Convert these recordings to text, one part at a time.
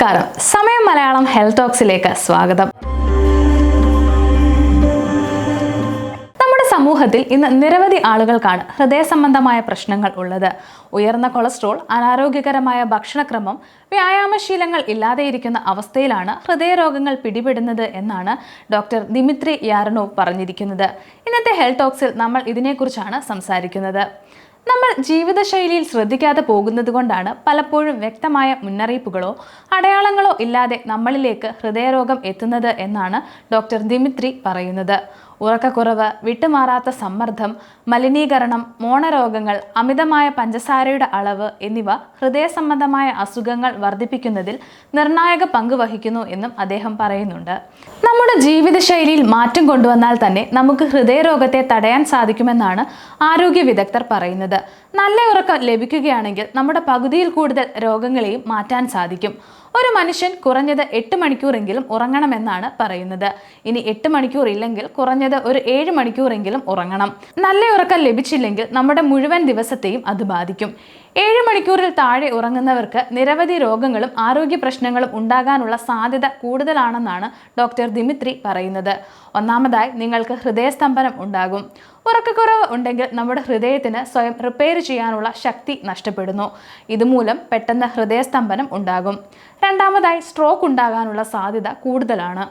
നമസ്കാരം. സമയം മലയാളം ഹെൽത്ത് ടോക്സിലേക്ക് സ്വാഗതം. നമ്മുടെ സമൂഹത്തിൽ ഇന്ന് നിരവധി ആളുകൾക്കാണ് ഹൃദയ സംബന്ധമായ പ്രശ്നങ്ങൾ ഉള്ളത്. ഉയർന്ന കൊളസ്ട്രോൾ അനാരോഗ്യകരമായ ഭക്ഷണക്രമം വ്യായാമശീലങ്ങൾ ഇല്ലാതെയിരിക്കുന്ന അവസ്ഥയിലാണ് ഹൃദയരോഗങ്ങൾ പിടിപെടുന്നത് എന്നാണ് ഡോക്ടർ ദിമിത്രി യാർണോവ് പറഞ്ഞിരിക്കുന്നത്. ഇന്നത്തെ ഹെൽത്ത് ടോക്സിൽ നമ്മൾ ഇതിനെക്കുറിച്ചാണ് സംസാരിക്കുന്നത്. നമ്മൾ ജീവിതശൈലിയിൽ ശ്രദ്ധിക്കാതെ പോകുന്നത് കൊണ്ടാണ് പലപ്പോഴും വ്യക്തമായ മുന്നറിയിപ്പുകളോ അടയാളങ്ങളോ ഇല്ലാതെ നമ്മളിലേക്ക് ഹൃദയരോഗം എത്തുന്നത് എന്നാണ് ഡോക്ടർ ദിമിത്രി പറയുന്നത്. ഉറക്കക്കുറവ് വിട്ടുമാറാത്ത സമ്മർദ്ദം മലിനീകരണം മോണരോഗങ്ങൾ അമിതമായ പഞ്ചസാരയുടെ അളവ് എന്നിവ ഹൃദയ സംബന്ധമായ അസുഖങ്ങൾ വർദ്ധിപ്പിക്കുന്നതിൽ നിർണായക പങ്ക് വഹിക്കുന്നു എന്നും അദ്ദേഹം പറയുന്നുണ്ട്. നമ്മുടെ ജീവിതശൈലിയിൽ മാറ്റം കൊണ്ടുവന്നാൽ തന്നെ നമുക്ക് ഹൃദയരോഗത്തെ തടയാൻ സാധിക്കുമെന്നാണ് ആരോഗ്യ വിദഗ്ധർ പറയുന്നത്. നല്ല ഉറക്കം ലഭിക്കുകയാണെങ്കിൽ നമ്മുടെ പകുതിയിൽ കൂടുതൽ രോഗങ്ങളെയും മാറ്റാൻ സാധിക്കും. ഒരു മനുഷ്യൻ കുറഞ്ഞത് എട്ട് മണിക്കൂറെങ്കിലും ഉറങ്ങണമെന്നാണ് പറയുന്നത്. ഇനി എട്ട് മണിക്കൂർ ഇല്ലെങ്കിൽ കുറഞ്ഞത് ഒരു ഏഴ് മണിക്കൂറെങ്കിലും ഉറങ്ങണം. നല്ല ഉറക്കം ലഭിച്ചില്ലെങ്കിൽ നമ്മുടെ മുഴുവൻ ദിവസത്തെയും അത് ബാധിക്കും. ഏഴ് മണിക്കൂറിൽ താഴെ ഉറങ്ങുന്നവർക്ക് നിരവധി രോഗങ്ങളും ആരോഗ്യ പ്രശ്നങ്ങളും ഉണ്ടാകാനുള്ള സാധ്യത കൂടുതലാണെന്നാണ് ഡോക്ടർ ദിമിത്രി പറയുന്നത്. ഒന്നാമതായി നിങ്ങൾക്ക് ഹൃദയസ്തംഭനം ഉണ്ടാകും. ഉറക്കക്കുറവ് ഉണ്ടെങ്കിൽ നമ്മുടെ ഹൃദയത്തിന് സ്വയം റിപ്പയർ ചെയ്യാനുള്ള ശക്തി നഷ്ടപ്പെടുന്നു. ഇതുമൂലം പെട്ടെന്ന് ഹൃദയസ്തംഭനം ഉണ്ടാകും. രണ്ടാമതായി സ്ട്രോക്ക് ഉണ്ടാകാനുള്ള സാധ്യത കൂടുതലാണ്.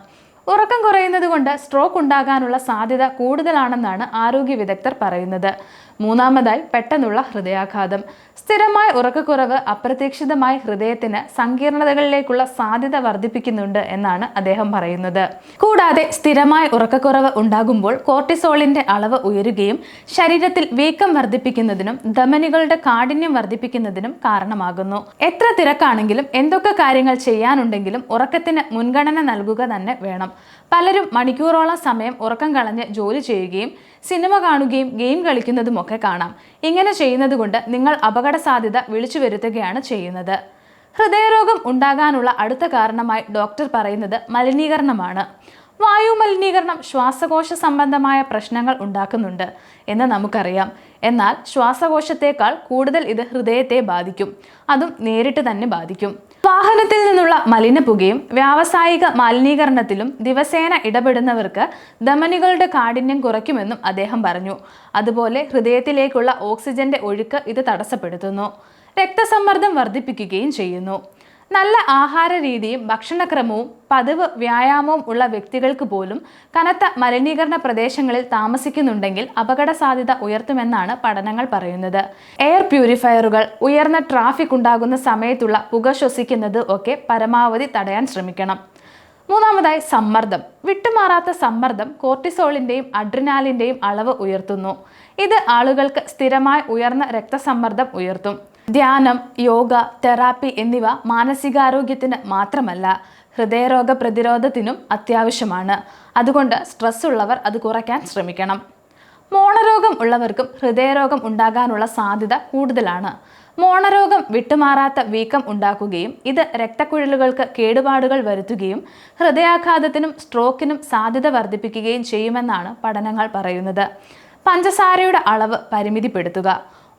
ഉറക്കം കുറയുന്നത് കൊണ്ട് സ്ട്രോക്ക് ഉണ്ടാകാനുള്ള സാധ്യത കൂടുതലാണെന്നാണ് ആരോഗ്യ വിദഗ്ധർ പറയുന്നത്. മൂന്നാമതായി പെട്ടെന്നുള്ള ഹൃദയാഘാതം. സ്ഥിരമായ ഉറക്കക്കുറവ് അപ്രതീക്ഷിതമായി ഹൃദയത്തിന് സങ്കീർണതകളിലേക്കുള്ള സാധ്യത വർദ്ധിപ്പിക്കുന്നുണ്ട് എന്നാണ് അദ്ദേഹം പറയുന്നത്. കൂടാതെ സ്ഥിരമായ ഉറക്കക്കുറവ് ഉണ്ടാകുമ്പോൾ കോർട്ടിസോളിന്റെ അളവ് ഉയരുകയും ശരീരത്തിൽ വീക്കം വർദ്ധിപ്പിക്കുന്നതിനും ധമനികളുടെ കാഠിന്യം വർദ്ധിപ്പിക്കുന്നതിനും കാരണമാകുന്നു. എത്ര തിരക്കാണെങ്കിലും എന്തൊക്കെ കാര്യങ്ങൾ ചെയ്യാനുണ്ടെങ്കിലും ഉറക്കത്തിന് മുൻഗണന നൽകുക തന്നെ വേണം. പലരും മണിക്കൂറോളം സമയം ഉറക്കം കളഞ്ഞ് ജോലി ചെയ്യുകയും സിനിമ കാണുകയും ഗെയിം കളിക്കുന്നതുമൊക്കെ കാണാം. ഇങ്ങനെ ചെയ്യുന്നതുകൊണ്ട് നിങ്ങൾ അപകട സാധ്യത വിളിച്ചു വരുത്തുകയാണ് ചെയ്യുന്നത്. ഹൃദയരോഗം ഉണ്ടാകാനുള്ള അടുത്ത കാരണമായി ഡോക്ടർ പറയുന്നത് മലിനീകരണമാണ്. വായു മലിനീകരണം ശ്വാസകോശ സംബന്ധമായ പ്രശ്നങ്ങൾ ഉണ്ടാക്കുന്നുണ്ട് എന്ന് നമുക്കറിയാം. എന്നാൽ ശ്വാസകോശത്തേക്കാൾ കൂടുതൽ ഇത് ഹൃദയത്തെ ബാധിക്കും. അതും നേരിട്ട് തന്നെ ബാധിക്കും. വാഹനത്തിൽ നിന്നുള്ള മലിനപ്പുകയും വ്യാവസായിക മലിനീകരണത്തിലും ദിവസേന ഇടപെടുന്നവർക്ക് ധമനികളുടെ കാഠിന്യം കുറയ്ക്കുമെന്നും അദ്ദേഹം പറഞ്ഞു. അതുപോലെ ഹൃദയത്തിലേക്കുള്ള ഓക്സിജന്റെ ഒഴുക്ക് ഇത് തടസ്സപ്പെടുത്തുന്നു. രക്തസമ്മർദ്ദം വർദ്ധിപ്പിക്കുകയും ചെയ്യുന്നു. നല്ല ആഹാര രീതിയും ഭക്ഷണക്രമവും പതിവ് വ്യായാമവും ഉള്ള വ്യക്തികൾക്ക് പോലും കനത്ത മലിനീകരണ പ്രദേശങ്ങളിൽ താമസിക്കുന്നുണ്ടെങ്കിൽ അപകട സാധ്യത ഉയർത്തുമെന്നാണ് പഠനങ്ങൾ പറയുന്നത്. എയർ പ്യൂരിഫയറുകൾ ഉയർന്ന ട്രാഫിക് ഉണ്ടാകുന്ന സമയത്തുള്ള പുക ശ്വസിക്കുന്നത് ഒക്കെ പരമാവധി തടയാൻ ശ്രമിക്കണം. മൂന്നാമതായി സമ്മർദ്ദം. വിട്ടുമാറാത്ത സമ്മർദ്ദം കോർട്ടിസോളിന്റെയും അഡ്രിനാലിന്റെയും അളവ് ഉയർത്തുന്നു. ഇത് ആളുകൾക്ക് സ്ഥിരമായി ഉയർന്ന രക്തസമ്മർദ്ദം ഉയർത്തും. ധ്യാനം യോഗ തെറാപ്പി എന്നിവ മാനസികാരോഗ്യത്തിന് മാത്രമല്ല ഹൃദയരോഗ പ്രതിരോധത്തിനും അത്യാവശ്യമാണ്. അതുകൊണ്ട് സ്ട്രെസ് ഉള്ളവർ അത് കുറയ്ക്കാൻ ശ്രമിക്കണം. മോണരോഗം ഉള്ളവർക്കും ഹൃദയരോഗം ഉണ്ടാകാനുള്ള സാധ്യത കൂടുതലാണ്. മോണരോഗം വിട്ടുമാറാത്ത വീക്കം ഉണ്ടാക്കുകയും ഇത് രക്തക്കുഴലുകൾക്ക് കേടുപാടുകൾ വരുത്തുകയും ഹൃദയാഘാതത്തിനും സ്ട്രോക്കിനും സാധ്യത വർദ്ധിപ്പിക്കുകയും ചെയ്യുമെന്നാണ് പഠനങ്ങൾ പറയുന്നത്. പഞ്ചസാരയുടെ അളവ് പരിമിതിപ്പെടുത്തുക.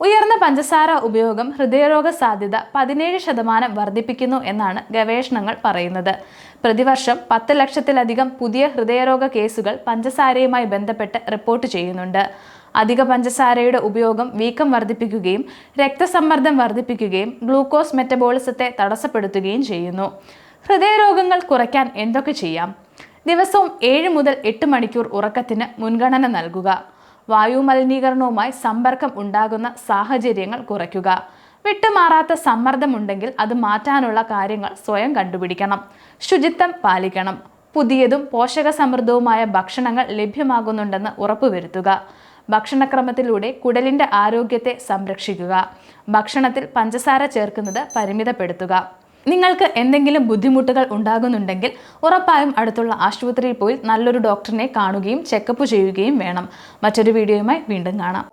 ഉയർന്ന പഞ്ചസാര ഉപയോഗം ഹൃദയരോഗ സാധ്യത പതിനേഴ് ശതമാനം വർദ്ധിപ്പിക്കുന്നു എന്നാണ് ഗവേഷണങ്ങൾ പറയുന്നത്. പ്രതിവർഷം പത്ത് ലക്ഷത്തിലധികം പുതിയ ഹൃദയരോഗ കേസുകൾ പഞ്ചസാരയുമായി ബന്ധപ്പെട്ട് റിപ്പോർട്ട് ചെയ്യുന്നുണ്ട്. അധിക പഞ്ചസാരയുടെ ഉപയോഗം വീക്കം വർദ്ധിപ്പിക്കുകയും രക്തസമ്മർദ്ദം വർദ്ധിപ്പിക്കുകയും ഗ്ലൂക്കോസ് മെറ്റബോളിസത്തെ തടസ്സപ്പെടുത്തുകയും ചെയ്യുന്നു. ഹൃദയരോഗങ്ങൾ കുറയ്ക്കാൻ എന്തൊക്കെ ചെയ്യാം? ദിവസവും ഏഴ് മുതൽ എട്ട് മണിക്കൂർ ഉറക്കത്തിന് മുൻഗണന നൽകുക. വായു മലിനീകരണവുമായി സമ്പർക്കം ഉണ്ടാകുന്ന സാഹചര്യങ്ങൾ കുറയ്ക്കുക. വിട്ടുമാറാത്ത സമ്മർദ്ദമുണ്ടെങ്കിൽ അത് മാറ്റാനുള്ള കാര്യങ്ങൾ സ്വയം കണ്ടുപിടിക്കണം. ശുചിത്വം പാലിക്കണം. പുതിയതും പോഷകസമൃദ്ധവുമായ ഭക്ഷണങ്ങൾ ലഭ്യമാകുന്നുണ്ടെന്ന് ഉറപ്പുവരുത്തുക. ഭക്ഷണക്രമത്തിലൂടെ കുടലിന്റെ ആരോഗ്യത്തെ സംരക്ഷിക്കുക. ഭക്ഷണത്തിൽ പഞ്ചസാര ചേർക്കുന്നത് പരിമിതപ്പെടുത്തുക. നിങ്ങൾക്ക് എന്തെങ്കിലും ബുദ്ധിമുട്ടുകൾ ഉണ്ടാകുന്നുണ്ടെങ്കിൽ ഉറപ്പായും അടുത്തുള്ള ആശുപത്രിയിൽ പോയി നല്ലൊരു ഡോക്ടറിനെ കാണുകയും ചെക്കപ്പ് ചെയ്യുകയും വേണം. മറ്റൊരു വീഡിയോയുമായി വീണ്ടും കാണാം.